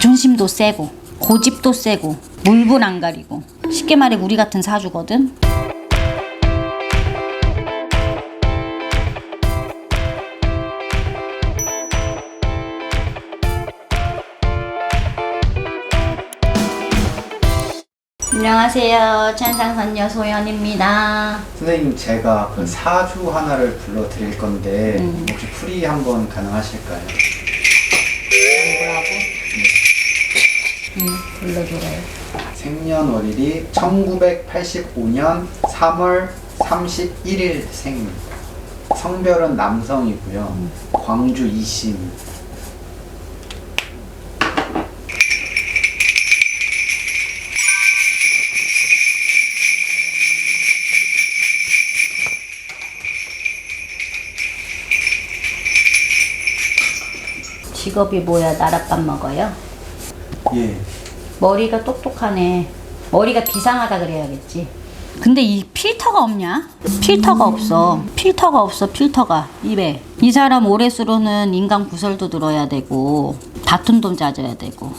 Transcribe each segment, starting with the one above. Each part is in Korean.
자존심도 세고 고집도 세고 물분 안 가리고 쉽게 말해 우리 같은 사주거든. 안녕하세요. 천상선녀 소연입니다. 선생님 제가 그 사주 하나를 불러드릴 건데 음. 혹시 풀이 한번 가능하실까요? 불러줘요. 생년월일이 1985년 3월 31일 생 성별은 남성이고요 광주 이신 직업이 뭐야? 나랏밥 먹어요? 예 머리가 똑똑하네. 머리가 비상하다 그래야겠지. 근데 이 필터가 없냐? 필터가 없어. 필터가 없어, 필터가. 입에. 이 사람 오래 수로는 인간 구설도 들어야 되고, 다툼도 잦아야 되고.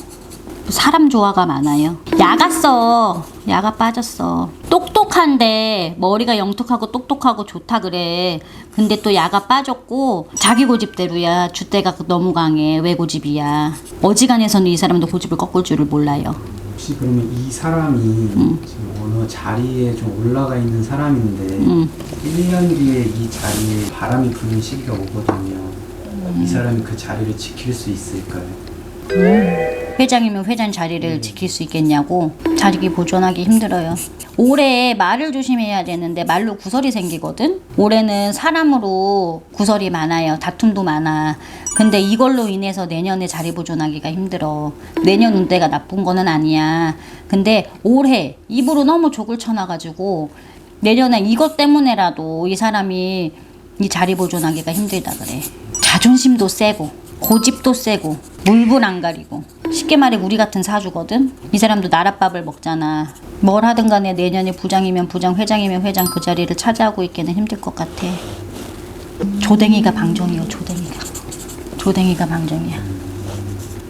사람 조화가 많아요. 야가 써. 야가 빠졌어. 똑똑한데 머리가 영특하고 똑똑하고 좋다 그래. 근데 또 야가 빠졌고 자기 고집대로야. 주대가 너무 강해. 왜 고집이야. 어지간해서는 이 사람도 고집을 꺾을 줄을 몰라요. 혹시 그러면 이 사람이 지금 어느 자리에 좀 올라가 있는 사람인데 음. 1년 뒤에 이 자리에 바람이 부는 시기가 오거든요. 이 사람이 그 자리를 지킬 수 있을까요? 회장이면 회장 자리를 지킬 수 있겠냐고 자기 보존하기 힘들어요. 올해 말을 조심해야 되는데 말로 구설이 생기거든. 올해는 사람으로 구설이 많아요. 다툼도 많아. 근데 이걸로 인해서 내년에 자리 보존하기가 힘들어. 내년 운대가 나쁜 거는 아니야. 근데 올해 입으로 너무 족을 쳐놔가지고 내년에 이것 때문에라도 이 사람이 이 자리 보존하기가 힘들다 그래. 자존심도 세고 고집도 세고 물분 안 가리고 쉽게 말해 우리 같은 사주거든. 이 사람도 나랏밥을 먹잖아. 뭘 하든 간에 내년에 부장이면 부장, 회장이면 회장 그 자리를 차지하고 있기는 힘들 것 같아. 조댕이가 방종이요, 조댕이가. 조댕이가 방종이야.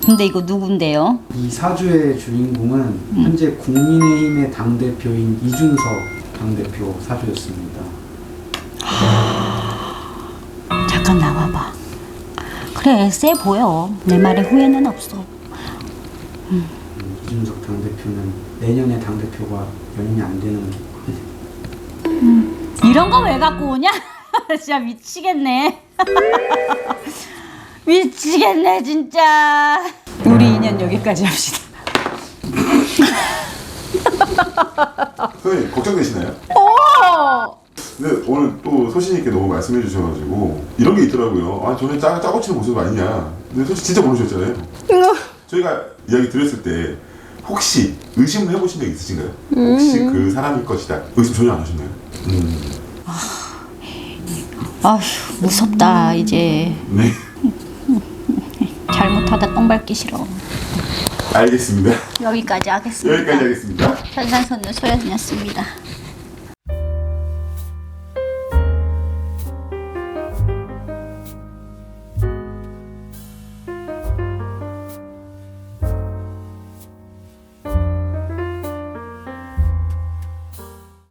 근데 이거 누군데요? 이 사주의 주인공은 현재 국민의힘의 당대표인 이준석 당대표 사주였습니다. 잠깐 나와봐. 그래, 세 보여. 내 말에 후회는 없어. 음, 이준석 당 대표는 내년에 당 대표가 연임이 안 되는 이런 거 왜 갖고 오냐? 진짜 미치겠네. 미치겠네 진짜. 우리 인연 여기까지 합시다. 선생님 걱정되시나요? 오! 근데 오늘 또 소신 있게 너무 말씀해 주셔가지고 이런 게 있더라고요. 아 저는 짜, 짜고 치는 모습 아니냐. 근데 솔직히 진짜 모르셨잖아요. 저희가 이야기 드렸을 때 혹시 의심을 해보신 적 있으신가요? 혹시 그 사람일 것이다. 의심 전혀 안 하셨나요? 음, 아휴 무섭다 이제 네. 잘못하다 똥 밟기 싫어. 알겠습니다. 여기까지 하겠습니다. 여기까지 하겠습니다. 현산선녀 소연이었습니다.